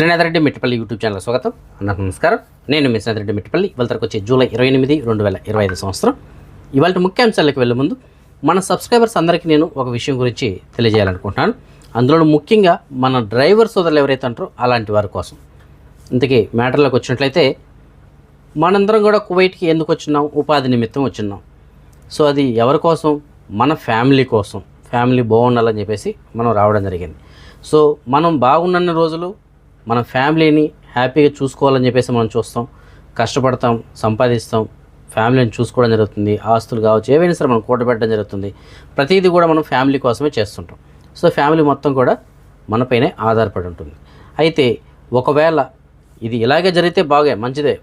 Srinatha Reddy Mittapalli YouTube channel స్వాగతం. అందరికీ నమస్కారం. నేను మీ శ్రీనాథరెడ్డి మిట్టపల్లి. ఇవాళ తరకు వచ్చే జూలై ఇరవై ఎనిమిది రెండు వేల ఇరవై ఐదు సంవత్సరం. ఇవాళ ముఖ్యాంశాలకు వెళ్ళే ముందు మన సబ్స్క్రైబర్స్ అందరికీ నేను ఒక విషయం గురించి తెలియజేయాలనుకుంటున్నాను. అందులో ముఖ్యంగా మన డ్రైవర్ సోదరులు ఎవరైతే అంటారో అలాంటి వారి కోసం. ఇంతకీ మ్యాటర్లోకి వచ్చినట్లయితే మనందరం కూడా కువైట్కి ఎందుకు వచ్చినాం? ఉపాధి నిమిత్తం వచ్చినాం. సో అది ఎవరి కోసం? మన ఫ్యామిలీ కోసం. ఫ్యామిలీ బాగుండాలని చెప్పేసి మనం రావడం జరిగింది. సో మనం బాగున్న రోజులు మన ఫ్యామిలీని హ్యాపీగా చూసుకోవాలని చెప్పేసి మనం చూస్తాం. కష్టపడతాం సంపాదిస్తాం ఫ్యామిలీని చూసుకోవడం జరుగుతుంది ఆస్తులు కావచ్చు ఏవైనా సరే మనం కూడబెట్టడం జరుగుతుంది. ప్రతిదీ కూడా మనం ఫ్యామిలీ కోసమే చేస్తుంటాం. సో ఫ్యామిలీ మొత్తం కూడా మనపైనే ఆధారపడి ఉంటుంది. అయితే ఒకవేళ ఇది ఇలాగే జరిగితే బాగా మంచిదే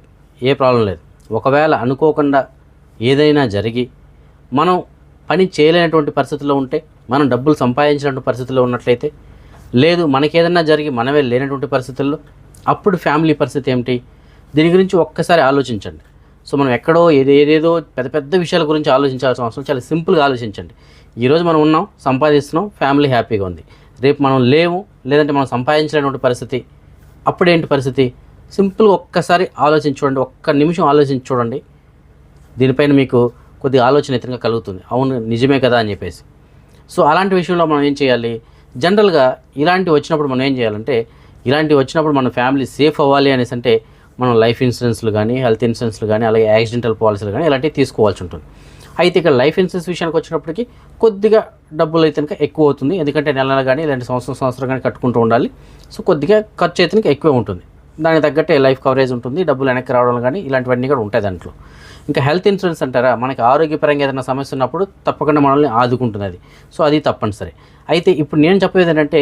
ఏ ప్రాబ్లం లేదు. ఒకవేళ అనుకోకుండా ఏదైనా జరిగి మనం పని చేయలేనటువంటి పరిస్థితుల్లో ఉంటే మనం డబ్బులు సంపాదించినటువంటి పరిస్థితుల్లో ఉన్నట్లయితే లేదు మనకేదన్నా జరిగి మనమే లేనటువంటి పరిస్థితుల్లో అప్పుడు ఫ్యామిలీ పరిస్థితి ఏమిటి? దీని గురించి ఒక్కసారి ఆలోచించండి. సో మనం ఎక్కడో ఏదేదో పెద్ద పెద్ద విషయాల గురించి ఆలోచించాల్సిన అవసరం చాలా సింపుల్గా ఆలోచించండి. ఈరోజు మనం ఉన్నాం సంపాదిస్తున్నాం ఫ్యామిలీ హ్యాపీగా ఉంది. రేపు మనం లేము లేదంటే మనం సంపాదించలేనటువంటి పరిస్థితి. అప్పుడేంటి పరిస్థితి? సింపుల్గా ఒక్కసారి ఆలోచించి చూడండి ఒక్క నిమిషం ఆలోచించి చూడండి. దీనిపైన మీకు కొద్దిగా ఆలోచన ఇతరంగా కలుగుతుంది. అవును నిజమే కదా అని చెప్పేసి. సో అలాంటి విషయంలో మనం ఏం చేయాలి? జనరల్గా ఇలాంటివి వచ్చినప్పుడు మనం ఏం చేయాలంటే ఇలాంటివి వచ్చినప్పుడు మన ఫ్యామిలీ సేఫ్ అవ్వాలి అనేసి అంటే మనం లైఫ్ ఇన్సూరెన్స్లు కానీ హెల్త్ ఇన్సూరెన్స్లు కానీ అలాగే యాక్సిడెంటల్ పాలసీలు కానీ ఇలాంటివి తీసుకోవాల్సి ఉంటుంది. అయితే ఇక్కడ లైఫ్ ఇన్సూరెన్స్ విషయానికి వచ్చినప్పటికీ కొద్దిగా డబ్బులు అయితే కనుక ఎక్కువ అవుతుంది. ఎందుకంటే నెల నెల కానీ లేదంటే సంవత్సరం సంవత్సరం కానీ కట్టుకుంటూ ఉండాలి. సో కొద్దిగా ఖర్చు అయితే ఎక్కువ ఎక్కువే ఉంటుంది. దానికి తగ్గట్టే లైఫ్ కవరేజ్ ఉంటుంది. డబ్బులు వెనక్కి రావడం కానీ ఇలాంటివన్నీ కూడా ఉంటాయి దాంట్లో. ఇంకా హెల్త్ ఇన్సూరెన్స్ అంటారా? మనకి ఆరోగ్యపరంగా ఏదైనా సమస్య ఉన్నప్పుడు తప్పకుండా మనల్ని ఆదుకుంటుంది అది సో అది తప్పనిసరి అయితే ఇప్పుడు నేను చెప్పేది ఏంటంటే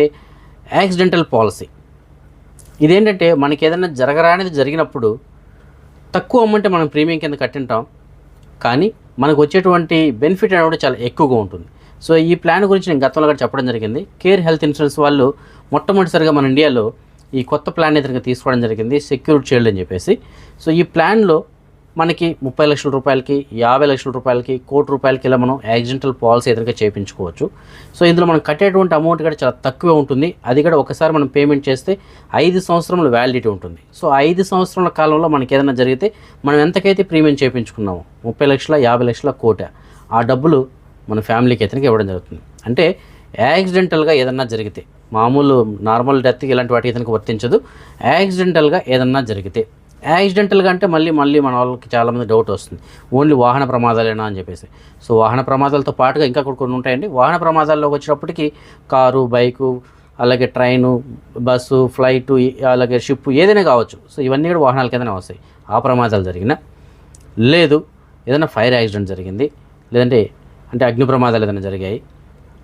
యాక్సిడెంటల్ పాలసీ. ఇదేంటంటే మనకి ఏదైనా జరగరానిది జరిగినప్పుడు తక్కువ అమౌంట్ మనం ప్రీమియం కింద కట్టింటాం. కానీ మనకు వచ్చేటువంటి బెనిఫిట్ అనేది చాలా ఎక్కువగా ఉంటుంది. సో ఈ ప్లాన్ గురించి నేను గతంలో కూడా చెప్పడం జరిగింది. కేర్ హెల్త్ ఇన్సూరెన్స్ వాళ్ళు మొట్టమొదటిసారిగా మన ఇండియాలో ఈ కొత్త ప్లాన్ అయితే తీసుకోవడం జరిగింది సెక్యూర్ చైల్డ్ అని చెప్పేసి. సో ఈ ప్లాన్లో మనకి ముప్పై లక్షల రూపాయలకి యాభై లక్షల రూపాయలకి కోటి రూపాయలకి ఇలా మనం యాక్సిడెంటల్ పాలసీ ఎదురుగా చేయించుకోవచ్చు సో ఇందులో మనం కట్టేటువంటి అమౌంట్ కూడా చాలా తక్కువే ఉంటుంది. అది కూడా ఒకసారి మనం పేమెంట్ చేస్తే ఐదు సంవత్సరముల వ్యాలిడిటీ ఉంటుంది. సో ఐదు సంవత్సరాల కాలంలో మనకి ఏదైనా జరిగితే మనం ఎంతకైతే ప్రీమియం చేయించుకున్నామో ముప్పై లక్షల యాభై లక్షల కోట ఆ డబ్బులు మన ఫ్యామిలీకి అయితే ఇవ్వడం జరుగుతుంది. అంటే యాక్సిడెంటల్గా ఏదన్నా జరిగితే మామూలు నార్మల్ డెత్కి ఇలాంటి వాటికి ఇతనికి వర్తించదు. యాక్సిడెంటల్గా ఏదన్నా జరిగితే యాక్సిడెంటల్గా అంటే మళ్ళీ మళ్ళీ మన వాళ్ళకి చాలామంది డౌట్ వస్తుంది. ఓన్లీ వాహన ప్రమాదాలేనా అని చెప్పేసి. సో వాహన ప్రమాదాలతో పాటుగా ఇంకా కొన్ని ఉంటాయండి. వాహన ప్రమాదాల్లోకి వచ్చేటప్పటికి కారు బైకు అలాగే ట్రైను బస్సు ఫ్లైటు అలాగే షిప్ ఏదైనా కావచ్చు. సో ఇవన్నీ కూడా వాహనాల కిందనే వస్తాయి. ఆ ప్రమాదాలు జరిగినా. లేదు ఏదైనా ఫైర్ యాక్సిడెంట్ జరిగింది. లేదంటే అంటే అగ్ని ప్రమాదాలు ఏదైనా జరిగాయి.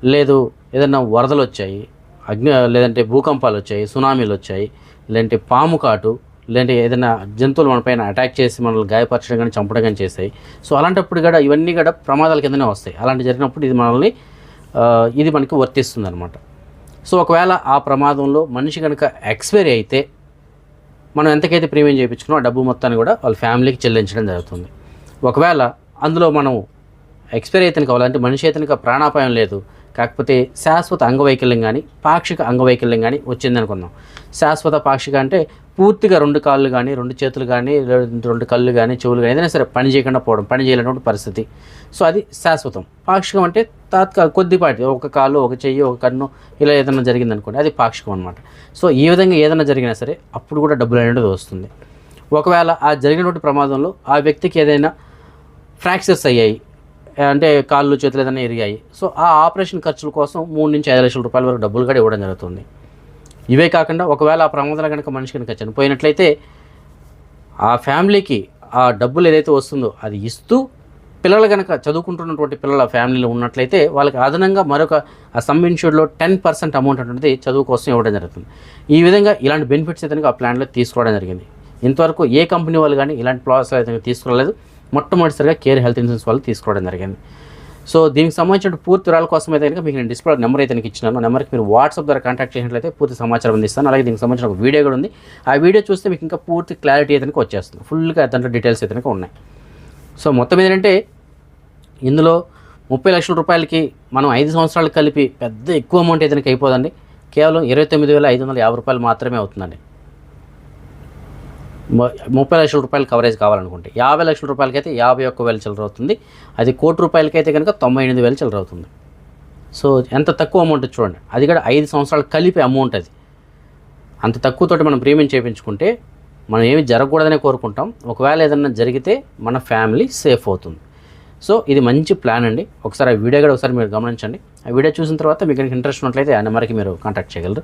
లేదు ఏదైనా వరదలు వచ్చాయి. అగ్ని లేదంటే భూకంపాలు వచ్చాయి సునామీలు వచ్చాయి. లేదంటే పాము కాటు లేదంటే ఏదైనా జంతువులు మనపైన అటాక్ చేసి మనల్ని గాయపరచడం కానీ చంపడం కానీ చేస్తాయి. సో అలాంటప్పుడు కూడా ఇవన్నీ కూడా ప్రమాదాల కిందనే వస్తాయి. అలాంటి జరిగినప్పుడు ఇది మనల్ని ఇది మనకి వర్తిస్తుంది అనమాట సో ఒకవేళ ఆ ప్రమాదంలో మనిషి కనుక ఎక్స్పైరీ అయితే మనం ఎంతకైతే ప్రీమియం చేయించుకున్నా ఆ డబ్బు మొత్తాన్ని కూడా వాళ్ళ ఫ్యామిలీకి చెల్లించడం జరుగుతుంది. ఒకవేళ అందులో మనం ఎక్స్పైరీ అయితే కావాలంటే మనిషి అయితే ప్రాణాపాయం లేదు కాకపోతే శాశ్వత అంగవైకల్యం కానీ పాక్షిక అంగవైకల్యం కానీ వచ్చింది అనుకుందాం శాశ్వత పాక్షిక అంటే పూర్తిగా రెండు కాళ్ళు కానీ రెండు చేతులు కానీ రెండు కళ్ళు కానీ చెవులు కానీ ఏదైనా సరే పని చేయకుండా పోవడం పని చేయలేనటువంటి పరిస్థితి. సో అది శాశ్వతం. పాక్షికం అంటే తాత్కాల కొద్దిపాటి ఒక కాలు ఒక చెయ్యి ఒక కన్ను ఇలా ఏదైనా జరిగింది అనుకోండి అది పాక్షికం అనమాట సో ఈ విధంగా ఏదైనా జరిగినా సరే అప్పుడు కూడా డబ్బులు అనేది వస్తుంది. ఒకవేళ ఆ జరిగినటువంటి ప్రమాదంలో ఆ వ్యక్తికి ఏదైనా ఫ్రాక్చర్స్ అయ్యాయి అంటే కాళ్ళు చేతులు ఏదైనా ఎరిగాయి సో ఆ ఆపరేషన్ ఖర్చుల కోసం మూడు నుంచి ఐదు లక్షల రూపాయల వరకు డబ్బులు కూడా ఇవ్వడం జరుగుతుంది. ఇవే కాకుండా ఒకవేళ ఆ ప్రమాదం కనుక మనిషి కనుక చనిపోయినట్లయితే ఆ ఫ్యామిలీకి ఆ డబ్బులు ఏదైతే వస్తుందో అది ఇస్తూ పిల్లలు కనుక చదువుకుంటున్నటువంటి పిల్లల ఫ్యామిలీలో ఉన్నట్లయితే వాళ్ళకి అదనంగా మరొక ఆ సమ్ ఇన్షూర్డ్లో టెన్ పర్సెంట్ అమౌంట్ అనేది చదువు కోసం ఇవ్వడం జరుగుతుంది. ఈ విధంగా ఇలాంటి బెనిఫిట్స్ అయితే ఆ ప్లాన్లో తీసుకోవడం జరిగింది. ఇంతవరకు ఏ కంపెనీ వాళ్ళు కానీ ఇలాంటి ప్రాసెస్ అయితే తీసుకోలేదు మొట్టమొదటిసారిగా కేర్ హెల్త్ ఇన్సూరెన్స్ వాళ్ళు తీసుకోవడం జరిగింది. సో దీనికి సంబంధించిన పూర్తి వివరాల కోసం అయితే కనుక మీకు నేను డిస్ప్లే నెంబర్ అయితే మీకు ఇచ్చినాను. నెంబర్కి మీరు వాట్సాప్ ద్వారా కాంటాక్ట్ చేసినట్లయితే పూర్తి సమాచారం అందిస్తాను. అలాగే దీనికి సంబంధించిన ఒక వీడియో కూడా ఉంది. ఆ వీడియో చూస్తే మీకు ఇంకా పూర్తి క్లారిటీ అయితే వచ్చేస్తుంది. ఫుల్గా దాంట్లో డీటెయిల్స్ అయితే ఉన్నాయి. సో మొత్తం ఏంటంటే ఇందులో ముప్పై లక్షల రూపాయలకి మనం ఐదు సంవత్సరాలు కలిపి పెద్ద ఎక్కువ అమౌంట్ అయితే అయిపోదండి. కేవలం ఇరవై తొమ్మిది వేల ఐదు వందల యాభై రూపాయలు మాత్రమే అవుతుందండి. ముప్పై లక్షల రూపాయలు కవరేజ్ కావాలనుకుంటే. యాభై లక్షల రూపాయలకైతే యాభై ఒక్క వేల చిల్లర అవుతుంది. అది కోటి రూపాయలకైతే కనుక తొంభై ఎనిమిది వేల చిల్లర అవుతుంది. సో ఎంత తక్కువ అమౌంట్ చూడండి. అది కూడా ఐదు సంవత్సరాలు కలిపి అమౌంట్ అది. అంత తక్కువతోటి మనం ప్రీమియం చేయించుకుంటే మనం ఏమి జరగకూడదనే కోరుకుంటాం. ఒకవేళ ఏదైనా జరిగితే మన ఫ్యామిలీ సేఫ్ అవుతుంది. సో ఇది మంచి ప్లాన్ అండి. ఒకసారి ఆ వీడియో కూడా ఒకసారి మీరు గమనించండి. ఆ వీడియో చూసిన తర్వాత మీకు ఇంట్రెస్ట్ ఉన్నట్లయితే ఆ నెంబర్కి మీరు కాంటాక్ట్ చేయగలరు.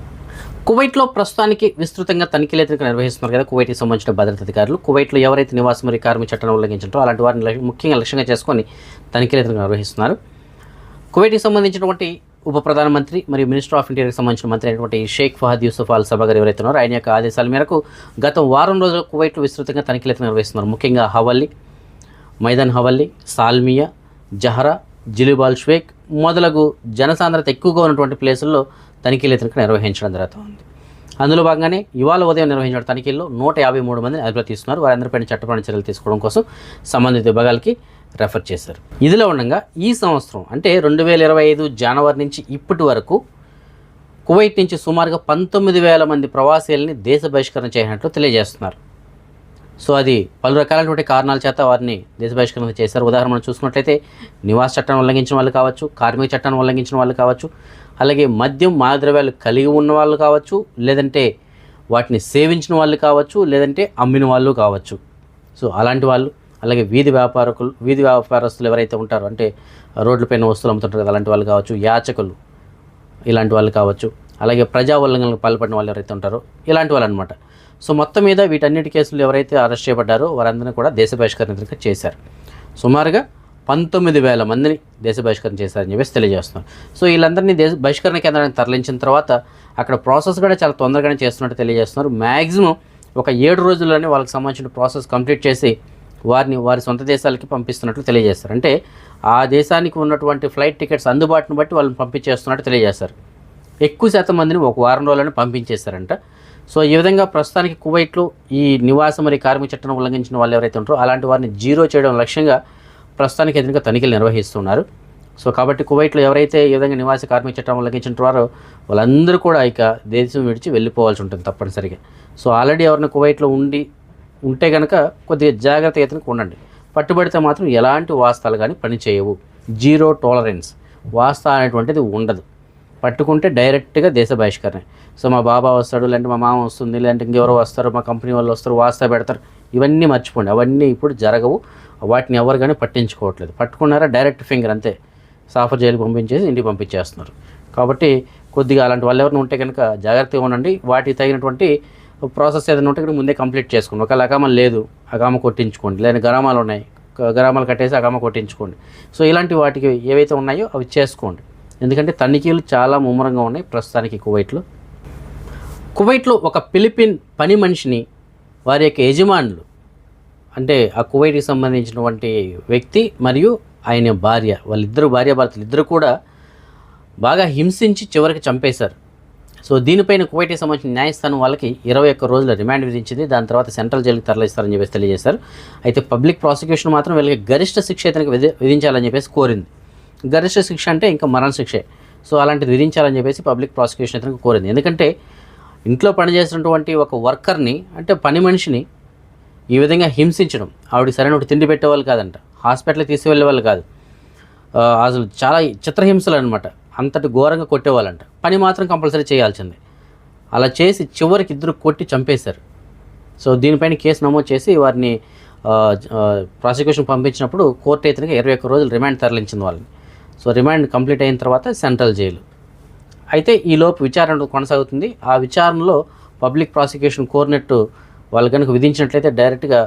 కువైట్లో ప్రస్తుతానికి విస్తృతంగా తనిఖీలు అయితే నిర్వహిస్తున్నారు కదా కువైట్కి సంబంధించిన భద్రతా అధికారులు. కువైట్లో ఎవరైతే నివాసం మరియు కార్మిక చట్టాన్ని ఉల్లంఘించారో అలాంటి వారిని ముఖ్యంగా లక్ష్యంగా చేసుకొని తనిఖీలు అయితే నిర్వహిస్తున్నారు. కువైట్కి సంబంధించినటువంటి ఉప ప్రధానమంత్రి మరియు మినిస్టర్ ఆఫ్ ఇంటీరియర్కి సంబంధించిన మంత్రి అయినటువంటి షేక్ ఫహద్ యూసుఫ్ అల్ సభా గారు ఎవరైతే ఉన్నారో ఆయన యొక్క ఆదేశాల మేరకు గత వారం రోజులు కువైట్లో విస్తృతంగా తనిఖీలు అయితే నిర్వహిస్తున్నారు. ముఖ్యంగా Hawalli Maidan Hawalli Salmiya Jahra జిలిబాల్ షేక్ మొదలగు జనసాంద్రత ఎక్కువగా ఉన్నటువంటి ప్లేసుల్లో తనిఖీలు అయితే నిర్వహించడం జరుగుతుంది. అందులో భాగంగానే ఇవాళ ఉదయం నిర్వహించిన తనిఖీల్లో నూట యాభై మూడు మందిని అదుపులో తీసుకున్నారు. వారందరిపైన చట్టపరమైన చర్యలు తీసుకోవడం కోసం సంబంధిత విభాగాలకి రెఫర్ చేశారు. ఇదిలో ఉండగా ఈ సంవత్సరం అంటే రెండు వేల ఇరవై ఐదు జనవరి నుంచి ఇప్పటి వరకు కువైట్ నుంచి సుమారుగా పంతొమ్మిది వేల మంది ప్రవాసీలని దేశ బహిష్కరణ చేసినట్లు తెలియజేస్తున్నారు. సో అది పలు రకాలైనటువంటి కారణాల చేత వారిని దేశ బహిష్కరణ చేశారు. ఉదాహరణ చూసుకున్నట్లయితే నివాస చట్టాన్ని ఉల్లంఘించిన వాళ్ళు కావచ్చు కార్మిక చట్టాన్ని ఉల్లంఘించిన వాళ్ళు కావచ్చు అలాగే మద్యం మాదద్రవ్యాలు కలిగి ఉన్న వాళ్ళు కావచ్చు లేదంటే వాటిని సేవించిన వాళ్ళు కావచ్చు లేదంటే అమ్మిన వాళ్ళు కావచ్చు. సో అలాంటి వాళ్ళు అలాగే వీధి వ్యాపారకులు వీధి వ్యాపారస్తులు ఎవరైతే ఉంటారో అంటే రోడ్లపైన వస్తువులు అమ్ముతుంటారు కదా, అలాంటి వాళ్ళు కావచ్చు యాచకులు ఇలాంటి వాళ్ళు కావచ్చు అలాగే ప్రజా ఉల్లంఘనలకు పాల్పడిన వాళ్ళు ఎవరైతే ఉంటారో ఇలాంటి వాళ్ళు అనమాట సో మొత్తం మీద వీటన్నిటి కేసులు ఎవరైతే అరెస్ట్ చేయబడ్డారో వారందరినీ కూడా దేశ బహిష్కరణ చేశారు. సుమారుగా పంతొమ్మిది వేల మందిని దేశ బహిష్కరణ చేశారని చెప్పేసి తెలియజేస్తున్నారు. సో వీళ్ళందరినీ దేశ బహిష్కరణ కేంద్రానికి తరలించిన తర్వాత అక్కడ ప్రాసెస్ కూడా చాలా తొందరగానే చేస్తున్నట్టు తెలియజేస్తున్నారు. మ్యాక్సిమం ఒక ఏడు రోజుల్లోనే వాళ్ళకి సంబంధించిన ప్రాసెస్ కంప్లీట్ చేసి వారిని వారి సొంత దేశాలకి పంపిస్తున్నట్లు తెలియజేస్తారు. అంటే ఆ దేశానికి ఉన్నటువంటి ఫ్లైట్ టికెట్స్ అందుబాటును బట్టి వాళ్ళని పంపించేస్తున్నట్టు తెలియజేస్తారు. ఎక్కువ శాతం మందిని ఒక వారం రోజుల్లోనే పంపించేస్తారంట సో ఈ విధంగా ప్రస్తుతానికి కువైట్లో ఈ నివాస మరియు కార్మిక చట్టం ఉల్లంఘించిన వాళ్ళు ఎవరైతే ఉంటారో అలాంటి వారిని జీరో చేయడం లక్ష్యంగా ప్రస్తుతానికి ఎదురుగా తనిఖీలు నిర్వహిస్తున్నారు. సో కాబట్టి కువైట్లో ఎవరైతే ఈ విధంగా నివాస కార్మిక చట్టం ఉల్లంఘించిన వారో వాళ్ళందరూ కూడా ఇక దేశం విడిచి వెళ్ళిపోవాల్సి ఉంటుంది తప్పనిసరిగా. సో ఆల్రెడీ ఎవరైనా కువైట్లో ఉండి ఉంటే కనుక కొద్దిగా జాగ్రత్త ఇతనికి ఉండండి. పట్టుబడితే మాత్రం ఎలాంటి వాస్తాలు కానీ పనిచేయవు. Zero tolerance. వాస్త అనేటువంటిది ఉండదు. పట్టుకుంటే డైరెక్ట్గా దేశ బహిష్కరణ. సో మా బాబా వస్తాడు లేదంటే మా మామ వస్తుంది లేదంటే ఇంకెవరో వస్తారు మా కంపెనీ వాళ్ళు వస్తారు వాస్తా పెడతారు. ఇవన్నీ మర్చిపోండి. అవన్నీ ఇప్పుడు జరగవు. వాటిని ఎవరు కానీ పట్టించుకోవట్లేదు. పట్టుకున్నారా? డైరెక్ట్ ఫింగర్ అంతే. సాఫర్ జైలు పంపించేసి ఇంటికి పంపించేస్తున్నారు. కాబట్టి కొద్దిగా అలాంటి వాళ్ళు ఎవరిని ఉంటే కనుక జాగ్రత్తగా ఉండండి. వాటికి తగినటువంటి ప్రాసెస్ ఏదైనా ఉంటే కనుక ముందే కంప్లీట్ చేసుకోండి. ఒకవేళ అకామ లేదు అకామ కొట్టించుకోండి. లేదా గ్రామాలు ఉన్నాయి గ్రామాలు కట్టేసి అకామ కొట్టించుకోండి. సో ఇలాంటి వాటికి ఏవైతే ఉన్నాయో అవి చేసుకోండి. ఎందుకంటే తనిఖీలు చాలా ముమ్మరంగా ఉన్నాయి ప్రస్తుతానికి కువైట్లో. కువైట్లో ఒక ఫిలిపిన్ పని మనిషిని వారి యొక్క యజమానులు అంటే ఆ కువైట్కి సంబంధించినటువంటి వ్యక్తి మరియు ఆయన భార్య వాళ్ళిద్దరు భార్య భర్తలు ఇద్దరు కూడా బాగా హింసించి చివరికి చంపేశారు. సో దీనిపైన కువైట్కి సంబంధించిన న్యాయస్థానం వాళ్ళకి ఇరవై ఒక్క రోజుల రిమాండ్ విధించింది. దాని తర్వాత సెంట్రల్ జైలుకి తరలిస్తారని చెప్పేసి తెలియజేశారు. అయితే పబ్లిక్ ప్రాసిక్యూషన్ మాత్రం వీళ్ళకి గరిష్ట శిక్ష ఇతనికి విధి విధించాలని చెప్పేసి కోరింది. గరిష్ట శిక్ష అంటే ఇంకా మరణ శిక్షే సో అలాంటిది విధించాలని చెప్పేసి పబ్లిక్ ప్రాసిక్యూషన్ ఇతనికి కోరింది. ఎందుకంటే ఇంట్లో పనిచేసినటువంటి ఒక వర్కర్ని అంటే పని మనిషిని ఈ విధంగా హింసించడం. ఆవిడకి సరైన ఒకటి తిండి పెట్టేవాళ్ళు కాదంట. హాస్పిటల్కి తీసుకువెళ్ళే వాళ్ళు కాదు అసలు చాలా చిత్రహింసలు అనమాట అంతటి ఘోరంగా కొట్టేవాళ్ళంట. పని మాత్రం కంపల్సరీ చేయాల్సిందే. అలా చేసి చివరికి ఇద్దరు కొట్టి చంపేశారు. సో దీనిపైన కేసు నమోదు చేసి వారిని ప్రాసిక్యూషన్ పంపించినప్పుడు కోర్టు అయితే ఇరవై ఒక్క రోజులు రిమాండ్ తరలించింది వాళ్ళని. సో రిమాండ్ కంప్లీట్ అయిన తర్వాత సెంట్రల్ జైలు. అయితే ఈ లోపు విచారణ కొనసాగుతుంది. ఆ విచారణలో పబ్లిక్ ప్రాసిక్యూషన్ కోరినట్టు వాళ్ళు కనుక విధించినట్లయితే డైరెక్ట్గా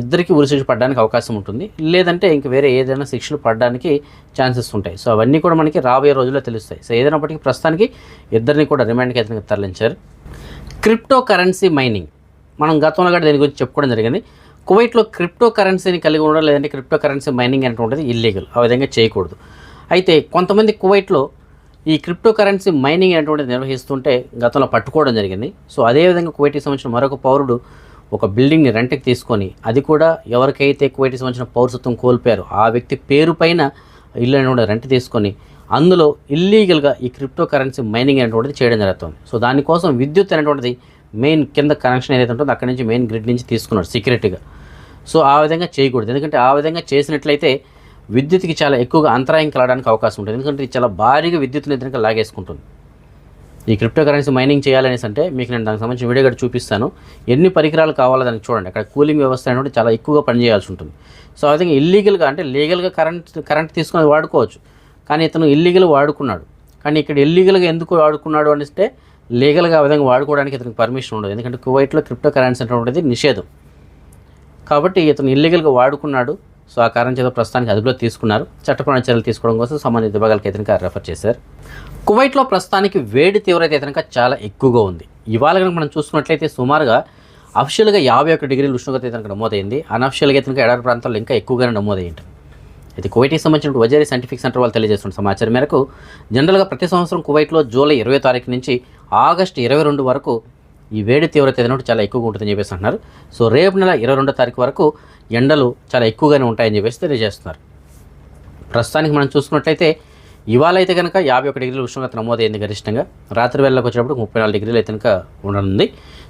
ఇద్దరికి ఉరిశిక్ష పడడానికి అవకాశం ఉంటుంది. లేదంటే ఇంక వేరే ఏదైనా శిక్షలు పడడానికి ఛాన్సెస్ ఉంటాయి. సో అవన్నీ కూడా మనకి రాబోయే రోజుల్లో తెలుస్తాయి. సో ఏదైనప్పటికీ ప్రస్తుతానికి ఇద్దరిని కూడా రిమాండ్కి అయితే తరలించారు. Crypto currency mining. మనం గతంలో కూడా దీని గురించి చెప్పుకోవడం జరిగింది. కువైట్లో క్రిప్టో కరెన్సీని కలిగి ఉండడం లేదంటే క్రిప్టో కరెన్సీ మైనింగ్ అనేటువంటిది ఇల్లీగల్ ఆ విధంగా చేయకూడదు. అయితే కొంతమంది కువైట్లో ఈ క్రిప్టో కరెన్సీ మైనింగ్ అనేటువంటిది నిర్వహిస్తుంటే గతంలో పట్టుకోవడం జరిగింది. సో అదేవిధంగా కువైట్కి సంబంధించిన మరొక పౌరుడు ఒక బిల్డింగ్ని రెంట్కి తీసుకొని అది కూడా ఎవరికైతే కువైట్కి సంబంధించిన పౌరసత్వం కోల్పోయారో ఆ వ్యక్తి పేరు పైన ఇల్లు అనేటువంటి రెంట్ తీసుకొని అందులో ఇల్లీగల్గా ఈ క్రిప్టో కరెన్సీ మైనింగ్ అనేటువంటిది చేయడం జరుగుతుంది. సో దానికోసం విద్యుత్ అనేటువంటిది మెయిన్ కింద కనెక్షన్ ఏదైతే ఉంటుందో అక్కడి నుంచి మెయిన్ గ్రిడ్ నుంచి తీసుకున్నాడు సీక్రెట్గా సో ఆ విధంగా చేయకూడదు. ఎందుకంటే ఆ విధంగా చేసినట్లయితే విద్యుత్కి చాలా ఎక్కువగా అంతరాయం కలగడానికి అవకాశం ఉంటుంది. ఎందుకంటే ఇది చాలా భారీగా విద్యుత్తుని ఇతనికి లాగేసుకుంటుంది. ఈ క్రిప్టో కరెన్సీ మైనింగ్ చేయాలనేసి అంటే మీకు నేను దానికి సంబంధించిన వీడియో కూడా చూపిస్తాను. ఎన్ని పరికరాలు కావాలో దానికి చూడండి. అక్కడ కూలింగ్ వ్యవస్థ అనేది చాలా ఎక్కువగా పనిచేయాల్సి ఉంటుంది. సో ఆ విధంగా ఇల్లీగల్గా అంటే లీగల్గా కరెంట్ కరెంట్ తీసుకొని వాడుకోవచ్చు. కానీ ఇతను ఇల్లీగల్ వాడుకున్నాడు. కానీ ఇక్కడ ఇల్లీగల్గా ఎందుకు వాడుకున్నాడు అనిస్తే లీగల్గా ఆ విధంగా వాడుకోవడానికి ఇతనికి పర్మిషన్ ఉండదు. ఎందుకంటే కువైట్లో క్రిప్టో కరెన్సీ అనేటువంటిది నిషేధం. కాబట్టి ఇతను ఇల్లీగల్గా వాడుకున్నాడు. సో ఆ కారణం చేత ప్రస్తుతానికి అదుపులో తీసుకున్నారు. చట్టపరమైన చర్యలు తీసుకోవడం కోసం సంబంధిత విభాగాలకు ఇతనికి రెఫర్ చేశారు. కువైట్లో ప్రస్తుతానికి వేడి తీవ్రత ఇతనిక చాలా ఎక్కువగా ఉంది. ఇవాళ కనుక మనం చూసుకున్నట్లయితే సుమారుగా అఫిషియల్గా యాభై ఒక్క డిగ్రీలు ఉష్ణోగ్రత ఇతనికి నమోదైంది. అనఫిషియల్గా ఇతనికి ఎడారి ప్రాంతాల్లో ఇంకా ఎక్కువగానే నమోదయ్యింది అయితే కువైట్కి సంబంధించిన వజేరీ సైంటిఫిక్ సెంటర్ వాళ్ళు తెలియజేస్తున్న సమాచారం మేరకు జనరల్గా ప్రతి సంవత్సరం కువైట్లో జూలై ఇరవై తారీఖు నుంచి ఆగస్టు ఇరవై రెండు వరకు ఈ వేడి తీవ్రత ఏదైనా చాలా ఎక్కువగా ఉంటుందని చెప్పేసి అంటున్నారు. సో రేపు నెల ఇరవై రెండో తారీఖు వరకు ఎండలు చాలా ఎక్కువగానే ఉంటాయని చెప్పేసి తెలియజేస్తున్నారు. ప్రస్తుతానికి మనం చూసుకున్నట్లయితే ఇవాళ అయితే కనుక యాభై ఒక డిగ్రీల ఉష్ణోగ్రత నమోదైంది గరిష్టంగా. రాత్రి వేళలకు వచ్చేటప్పుడు ముప్పై నాలుగు డిగ్రీలు అయితే కనుక ఉండనుంది.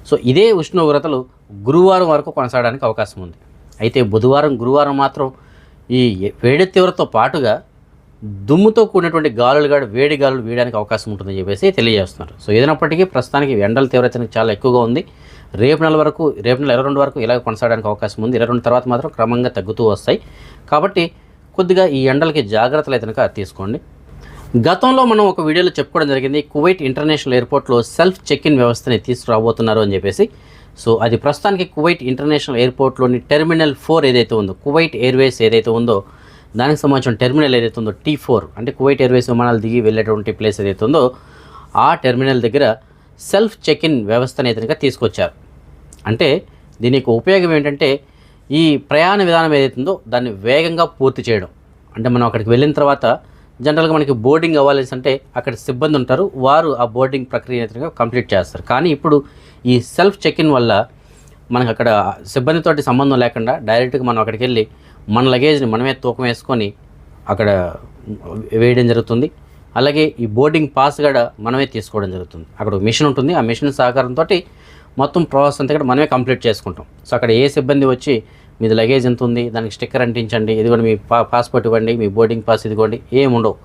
సో ఇదే ఉష్ణోగ్రతలు గురువారం వరకు కొనసాగడానికి అవకాశం ఉంది. అయితే బుధవారం గురువారం మాత్రం ఈ వేడి తీవ్రతతో పాటుగా దుమ్ముతో కూడినటువంటి గాలులు గాడు వేడి గాలులు వీయడానికి అవకాశం ఉంటుందని చెప్పేసి తెలియజేస్తున్నారు. సో ఏదైనప్పటికీ ప్రస్తుతానికి ఎండల తీవ్రత చాలా ఎక్కువగా ఉంది. రేపు నెల వరకు రేపు నెల ఇరవై రెండు వరకు ఇలాగ కొనసాగడానికి అవకాశం ఉంది. ఇరవై రెండు తర్వాత మాత్రం క్రమంగా తగ్గుతూ వస్తాయి. కాబట్టి కొద్దిగా ఈ ఎండలకి జాగ్రత్తలు అయితే తీసుకోండి. గతంలో మనం ఒక వీడియోలో చెప్పుకోవడం జరిగింది కువైట్ ఇంటర్నేషనల్ ఎయిర్పోర్ట్లో సెల్ఫ్ చెక్ ఇన్ వ్యవస్థని తీసుకురాబోతున్నారు అని చెప్పేసి. సో అది ప్రస్తుతానికి కువైట్ ఇంటర్నేషనల్ ఎయిర్పోర్ట్లోని టెర్మినల్ ఫోర్ ఏదైతే ఉందో కువైట్ ఎయిర్వేస్ ఏదైతే ఉందో దానికి సంబంధించిన టెర్మినల్ ఏదైతే ఉందో టీ ఫోర్ అంటే కువైట్ ఎయిర్వేస్ విమానాలు దిగి వెళ్ళేటువంటి ప్లేస్ ఏదైతే ఉందో ఆ టెర్మినల్ దగ్గర సెల్ఫ్ చెక్ ఇన్ వ్యవస్థని అయితే తీసుకొచ్చారు. అంటే దీని యొక్క ఉపయోగం ఏంటంటే ఈ ప్రయాణ విధానం ఏదైతే ఉందో దాన్ని వేగంగా పూర్తి చేయడం. అంటే మనం అక్కడికి వెళ్ళిన తర్వాత జనరల్గా మనకి బోర్డింగ్ అవ్వాలి అంటే అక్కడ సిబ్బంది ఉంటారు వారు ఆ బోర్డింగ్ ప్రక్రియ కంప్లీట్ చేస్తారు. కానీ ఇప్పుడు ఈ సెల్ఫ్ చెక్ ఇన్ వల్ల మనకు అక్కడ సిబ్బందితోటి సంబంధం లేకుండా డైరెక్ట్గా మనం అక్కడికి వెళ్ళి మన లగేజ్ని మనమే తూకం వేసుకొని అక్కడ వేయడం జరుగుతుంది. అలాగే ఈ బోర్డింగ్ పాస్ కూడా మనమే తీసుకోవడం జరుగుతుంది. అక్కడ ఒక మిషన్ ఉంటుంది. ఆ మిషన్ సహకారంతో మొత్తం ప్రాసెస్ అంతా కూడా మనమే కంప్లీట్ చేసుకుంటాం. సో అక్కడ ఏ సిబ్బంది వచ్చి మీది లగేజ్ ఎంత ఉంది? దానికి స్టిక్కర్ అంటించండి. ఇదిగోండి మీ పా పాస్పోర్ట్ ఇవ్వండి. మీ బోర్డింగ్ పాస్ ఇదిగోండి. ఏం ఉండవు.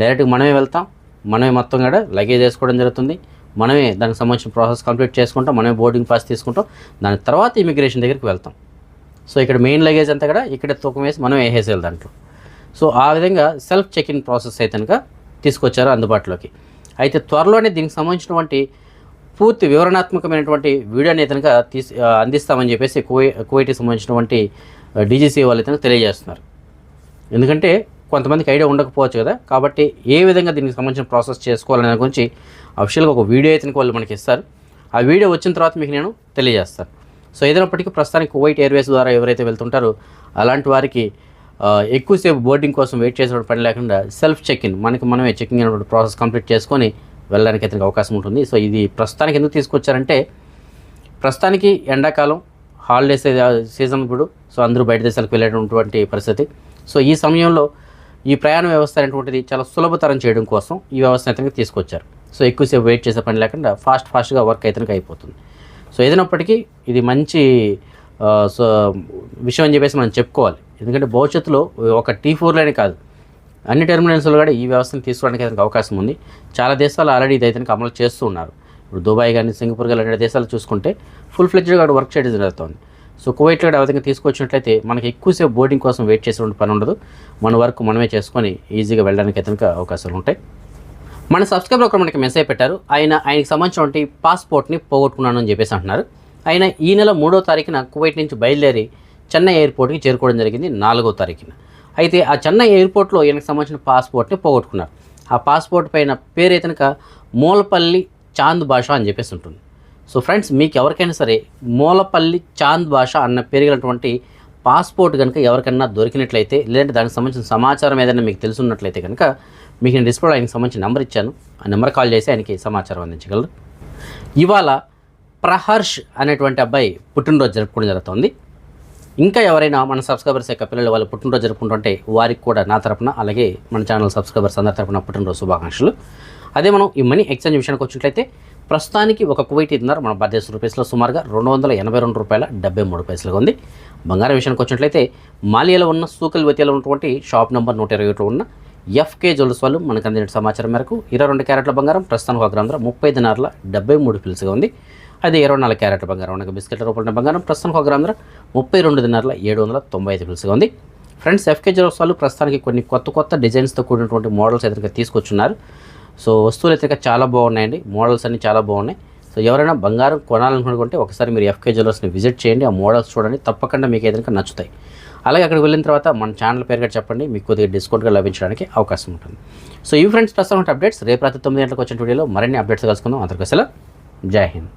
డైరెక్ట్గా మనమే వెళ్తాం. మనమే మొత్తం కూడా లగేజ్ వేసుకోవడం జరుగుతుంది. మనమే దానికి సంబంధించిన ప్రాసెస్ కంప్లీట్ చేసుకుంటాం. మనమే బోర్డింగ్ పాస్ తీసుకుంటాం. దాని తర్వాత ఇమిగ్రేషన్ దగ్గరికి వెళ్తాం. సో ఇక్కడ మెయిన్ లగేజ్ అంతా కూడా ఇక్కడే తూకం వేసి మనం వేసేయాలి దాంట్లో. సో ఆ విధంగా సెల్ఫ్ చెక్ ఇన్ ప్రాసెస్ అయితే కనుక తీసుకొచ్చారు అందుబాటులోకి. అయితే త్వరలోనే దీనికి సంబంధించినటువంటి పూర్తి వివరణాత్మకమైనటువంటి వీడియోని కనుక తీసి అందిస్తామని చెప్పేసి కువై కువైట్కి సంబంధించినటువంటి డీజీసీ వాళ్ళు అయితే తెలియజేస్తున్నారు. ఎందుకంటే కొంతమందికి ఐడియా ఉండకపోవచ్చు కదా. కాబట్టి ఏ విధంగా దీనికి సంబంధించిన ప్రాసెస్ చేసుకోవాలనే గురించి అఫిషియల్గా ఒక వీడియో అయితే వాళ్ళు మనకి ఇస్తారు. ఆ వీడియో వచ్చిన తర్వాత మీకు నేను తెలియజేస్తాను. సో ఏదైనప్పటికీ ప్రస్తుతానికి కువైట్ ఎయిర్వేస్ ద్వారా ఎవరైతే వెళ్తుంటారో అలాంటి వారికి ఎక్కువసేపు బోర్డింగ్ కోసం వెయిట్ చేసిన పని లేకుండా సెల్ఫ్ చెక్ ఇన్ మనకి మనమే చెకింగ్ అనేటువంటి ప్రాసెస్ కంప్లీట్ చేసుకొని వెళ్ళడానికి అతనికి అవకాశం ఉంటుంది. సో ఇది ప్రస్తుతానికి ఎందుకు తీసుకొచ్చారంటే ప్రస్తుతానికి ఎండాకాలం హాలిడేస్ సీజన్ ఇప్పుడు. సో అందరూ బయట దేశాలకు వెళ్ళేటటువంటి పరిస్థితి. సో ఈ సమయంలో ఈ ప్రయాణ వ్యవస్థ అనేటువంటిది చాలా సులభతరం చేయడం కోసం ఈ వ్యవస్థను అతనికి తీసుకొచ్చారు. సో ఎక్కువసేపు వెయిట్ చేసే పని లేకుండా ఫాస్ట్ ఫాస్ట్గా వర్క్ అయితే అయిపోతుంది. సో ఏదైనప్పటికీ ఇది మంచి సో విషయం అని చెప్పేసి మనం చెప్పుకోవాలి. ఎందుకంటే భవిష్యత్తులో ఒక టీ ఫోర్లోనే కాదు. అన్ని టెర్మినల్స్లో కూడా ఈ వ్యవస్థను తీసుకోవడానికి అతనికి అవకాశం ఉంది. చాలా దేశాలు ఆల్రెడీ ఇది అయితే అమలు చేస్తూ ఉన్నారు. ఇప్పుడు దుబాయ్ కానీ సింగపూర్ కానీ ఇలాంటి దేశాలు చూసుకుంటే ఫుల్ ఫ్లెడ్జ్గా అక్కడ వర్క్ చేయడం జరుగుతుంది. సో కువైట్లో కూడా ఆ విధంగా తీసుకొచ్చినట్లయితే మనకి ఎక్కువసేపు బోర్డింగ్ కోసం వెయిట్ చేసే పని ఉండదు. మన వర్క్ మనమే చేసుకొని ఈజీగా వెళ్ళడానికి అయితే అవకాశాలు ఉంటాయి. మన సబ్స్క్రైబర్ ఒకరు మనకి మెసేజ్ పెట్టారు. ఆయన ఆయనకి సంబంధించినటువంటి పాస్పోర్ట్ని పోగొట్టుకున్నాను అని చెప్పేసి అంటున్నారు. ఆయన ఈ నెల మూడో తారీఖున కువైట్ నుంచి బయలుదేరి చెన్నై ఎయిర్పోర్ట్కి చేరుకోవడం జరిగింది. నాలుగో తారీఖున. అయితే ఆ చెన్నై ఎయిర్పోర్ట్లో ఈయనకు సంబంధించిన పాస్పోర్ట్ని పోగొట్టుకున్నారు. ఆ పాస్పోర్ట్ పైన పేరు అయితే కనుక మూలపల్లి చాంద్ భాష అని చెప్పేసి ఉంటుంది. సో ఫ్రెండ్స్ మీకు ఎవరికైనా సరే మూలపల్లి చాంద్ భాష అన్న పేరు పాస్పోర్ట్ కనుక ఎవరికైనా దొరికినట్లయితే లేదంటే దానికి సంబంధించిన సమాచారం ఏదైనా మీకు తెలుసున్నట్లయితే కనుక మీకు నేను డిస్ప్లేలో ఆయనకి సంబంధించిన నెంబర్ ఇచ్చాను. ఆ నెంబర్ కాల్ చేసి ఆయనకి సమాచారం అందించగలరు. ఇవాళ ప్రహర్ష్ అనేటువంటి అబ్బాయి పుట్టినరోజు జరుపుకోవడం జరుగుతుంది. ఇంకా ఎవరైనా మన సబ్స్క్రైబర్స్ యొక్క పిల్లలు వాళ్ళు పుట్టినరోజు జరుపుకుంటుంటే వారికి కూడా నా తరపున అలాగే మన ఛానల్ సబ్స్క్రైబర్స్ అందరి తరపున పుట్టినరోజు శుభాకాంక్షలు. అదే మనం ఈ మనీ ఎక్స్చేంజ్ విషయానికి వచ్చినట్లయితే ప్రస్తుతానికి ఒక కువైట్ ఇద్దరు మన భారతదేశ రూపీస్లో సుమారుగా రెండు వందల ఎనభై రెండు రూపాయల డెబ్బై మూడు పైసలుగా ఉంది. బంగారం విషయానికి వచ్చినట్లయితే మాలియాలో ఉన్న సూకల్ వతియాలో ఉన్నటువంటి షాప్ నెంబర్ నూట ఇరవై ఒకటి ఉన్న ఎఫ్కే జ్యువెల్స్ వాళ్ళు మనకు అందిన సమాచారం మేరకు ఇరవై రెండు క్యారెట్ల బంగారం ప్రస్తుతానికి ఒక గ్రామ ముప్పై దినార్ల డెబ్బై మూడు పిల్స్గా ఉంది. అది ఇరవై నాలుగు క్యారెట్ల బంగారం ఉండగా బిస్కెట్ల రూపంలో బంగారం ప్రస్తుతానికి ఒక గ్రామ ధర ముప్పై రెండు దినార్ల ఏడు వందల తొంభై ఐదు పిలుసుగా ఉంది. ఫ్రెండ్స్ ఎఫ్కే జ్యువెల్స్ వాళ్ళు ప్రస్తుతానికి కొన్ని కొత్త కొత్త డిజైన్స్తో కూడినటువంటి మోడల్స్ అయితే తీసుకొచ్చున్నారు. సో వస్తువులు అయితే చాలా బాగున్నాయండి. మోడల్స్ అన్ని చాలా బాగున్నాయి. సో ఎవరైనా బంగారం కొనాలనుకుంటే ఒకసారి మీరు ఎఫ్కే జ్యువెలర్స్ని విజిట్ చేయండి. ఆ మోడల్స్ చూడండి. తప్పకుండా మీకు ఏదైనా నచ్చుతాయి. అలాగే అక్కడికి వెళ్ళిన తర్వాత మన ఛానల్ పేరు చెప్పండి. మీకు కొద్దిగా డిస్కౌంట్గా లభించడానికి అవకాశం ఉంటుంది. సో ఈ ఫ్రెండ్స్ ప్రస్తుతం అప్డేట్స్. రేపు రాత్రి తొమ్మిది గంటలకు వచ్చిన వీడియోలో మరిన్ని అప్డేట్స్ కలుసుకుందాం. అందరికీ అసలు జై హింద్.